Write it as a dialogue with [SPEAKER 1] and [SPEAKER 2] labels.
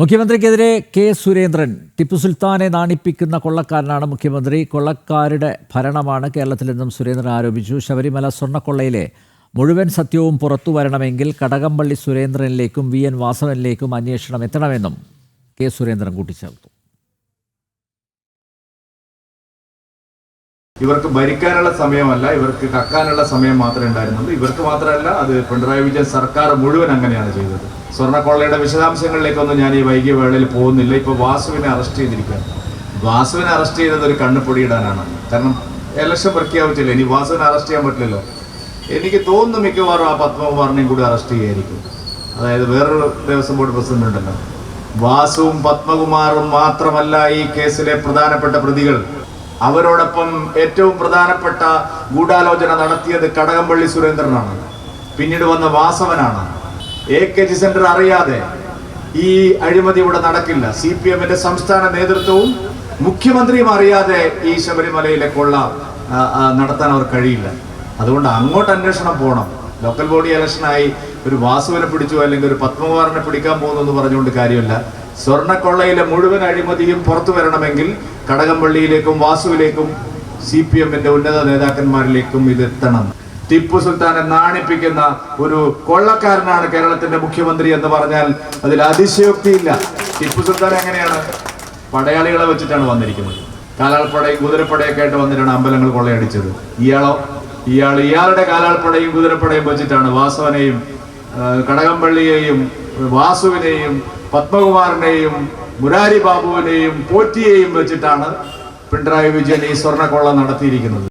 [SPEAKER 1] മുഖ്യമന്ത്രിക്കെതിരെ കെ സുരേന്ദ്രൻ ടിപ്പു സുൽത്താനെ നാണിപ്പിക്കുന്ന കൊള്ളക്കാരനാണ് മുഖ്യമന്ത്രി. കൊള്ളക്കാരുടെ ഭരണമാണ് കേരളത്തിൽ നിന്നും സുരേന്ദ്രൻ ആരോപിച്ചു. ശബരിമല സ്വർണക്കൊള്ളയിലെ മുഴുവൻ സത്യവും പുറത്തു വരണമെങ്കിൽ കടകംപള്ളി സുരേന്ദ്രനിലേക്കും വി എൻ വാസവനിലേക്കും അന്വേഷണം എത്തണമെന്നും കെ സുരേന്ദ്രൻ കൂട്ടിച്ചേർത്തു.
[SPEAKER 2] ഇവർക്ക് ഭരിക്കാനുള്ള സമയമല്ല ഇവർക്ക് കക്കാനുള്ള സമയം മാത്രമേ ഉണ്ടായിരുന്നുള്ളൂ. ഇവർക്ക് മാത്രമല്ല അത് പിണറായി വിജയൻ സർക്കാർ മുഴുവൻ അങ്ങനെയാണ് ചെയ്തത്. സ്വർണക്കൊള്ളയുടെ വിശദാംശങ്ങളിലേക്കൊന്നും ഞാൻ ഈ വൈകിയ വേളയിൽ പോകുന്നില്ല. ഇപ്പൊ വാസുവിനെ അറസ്റ്റ് ചെയ്തിരിക്കുകയാണ്. വാസുവിനെ അറസ്റ്റ് ചെയ്തത് ഒരു കണ്ണുപൊടിയിടാനാണ്. കാരണം ഇലക്ഷൻ പ്രഖ്യാപിച്ചില്ല? ഇനി വാസുവിനെ അറസ്റ്റ് ചെയ്യാൻ പറ്റില്ലല്ലോ. എനിക്ക് തോന്നുന്നു മിക്കവാറും ആ പത്മകുമാറിനെയും കൂടി അറസ്റ്റ് ചെയ്യായിരിക്കും. അതായത് വേറൊരു ദേവസ്വം ബോർഡ് പ്രസിഡന്റ് ഉണ്ടല്ലോ. വാസുവും പത്മകുമാറും മാത്രമല്ല ഈ കേസിലെ പ്രധാനപ്പെട്ട പ്രതികൾ. അവരോടൊപ്പം ഏറ്റവും പ്രധാനപ്പെട്ട ഗൂഢാലോചന നടത്തിയത് കടകംപള്ളി സുരേന്ദ്രനാണ്. പിന്നീട് വന്ന വാസവനാണ്. എ കെ ജി സെന്റർ അറിയാതെ ഈ അഴിമതി ഇവിടെ നടക്കില്ല. സി പി എമ്മിന്റെ സംസ്ഥാന നേതൃത്വവും മുഖ്യമന്ത്രിയും അറിയാതെ ഈ ശബരിമലയിലെ കൊള്ള നടത്താൻ അവർ കഴിയില്ല. അതുകൊണ്ട് അങ്ങോട്ട് അന്വേഷണം പോകണം ലോക്കൽ ബോഡി ഇലക്ഷനായി ഒരു വാസുവിനെ പിടിച്ചു അല്ലെങ്കിൽ ഒരു പത്മകുമാറിനെ പിടിക്കാൻ പോകുന്നു എന്ന് പറഞ്ഞുകൊണ്ട് കാര്യമില്ല. സ്വർണക്കൊള്ളയിലെ മുഴുവൻ അഴിമതിയും പുറത്തു വരണമെങ്കിൽ കടകംപള്ളിയിലേക്കും വാസുവിലേക്കും സി പി എമ്മിന്റെ ഉന്നത നേതാക്കന്മാരിലേക്കും ഇത് എത്തണം. ടിപ്പു സുൽത്താനെ നാണിപ്പിക്കുന്ന ഒരു കൊള്ളക്കാരനാണ് കേരളത്തിന്റെ മുഖ്യമന്ത്രി എന്ന് പറഞ്ഞാൽ അതിൽ അതിശയോക്തിയില്ല. ടിപ്പു സുൽത്താൻ എങ്ങനെയാണ്? പടയാളികളെ വെച്ചിട്ടാണ് വന്നിരിക്കുന്നത്. കാലാൾപ്പടയും കുതിരപ്പടയൊക്കെ ആയിട്ട് വന്നിട്ടാണ് അമ്പലങ്ങൾ കൊള്ളയടിച്ചത്. ഇയാളോ? ഇയാൾ ഇയാളുടെ കാലാൾപ്പടയും കുതിരപ്പടയും വെച്ചിട്ടാണ് വാസവനെയും കടകംപള്ളിയെയും വാസുവിനെയും പത്മകുമാറിനെയും മുരാരി ബാബുവിനെയും പോറ്റിയെയും വെച്ചിട്ടാണ് പിണറായി വിജയൻ ഈ സ്വർണക്കൊള്ള നടത്തിയിരിക്കുന്നത്.